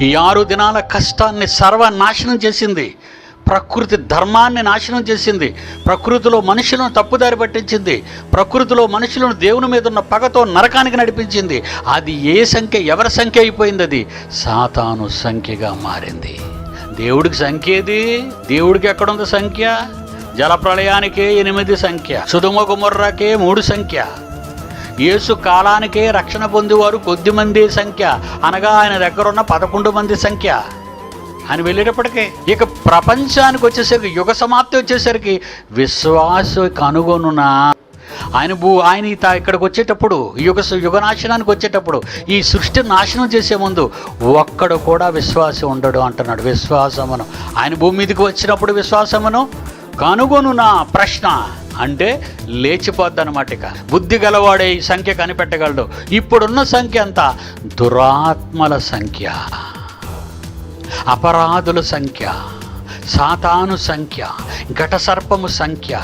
ఈ ఆరు దినాల కష్టాన్ని సర్వనాశనం చేసింది. ప్రకృతి ధర్మాన్ని నాశనం చేసింది. ప్రకృతిలో మనుషులను తప్పుదారి పట్టించింది. ప్రకృతిలో మనుషులను దేవుని మీద ఉన్న పగతో నరకానికి నడిపించింది. అది ఏ సంఖ్య ఎవరి సంఖ్య అయిపోయింది అది? సాతాను సంఖ్యగా మారింది. దేవుడికి సంఖ్య ఏది? దేవుడికి ఎక్కడుంది సంఖ్య? జలప్రళయానికే ఎనిమిది సంఖ్య. సుధుమ గుమర్రాకే మూడు సంఖ్య. యేసు కాలానికే రక్షణ పొందేవారు కొద్ది మంది సంఖ్య. అనగా ఆయన దగ్గర ఉన్న పదకొండు మంది సంఖ్య. ఆయన వెళ్ళేటప్పటికే ఇక ప్రపంచానికి వచ్చేసరికి యుగ సమాప్తి వచ్చేసరికి విశ్వాస కనుగొనునా ఆయన భూ ఆయన ఇత ఇక్కడికి వచ్చేటప్పుడు యుగ యుగనాశనానికి వచ్చేటప్పుడు ఈ సృష్టి నాశనం చేసే ముందు ఒక్కడు కూడా విశ్వాసం ఉండడు అంటున్నాడు. విశ్వాసమును. ఆయన భూమి మీదకి వచ్చినప్పుడు విశ్వాసమును కనుగొనునా ప్రశ్న. అంటే లేచిపోద్ది అనమాట ఇక. బుద్ధి గలవాడే ఈ సంఖ్య కనిపెట్టగలడు. ఇప్పుడున్న సంఖ్య అంతా దురాత్మల సంఖ్య. అపరాధుల సంఖ్య. సాతాను సంఖ్య. ఘటసర్పము సంఖ్య.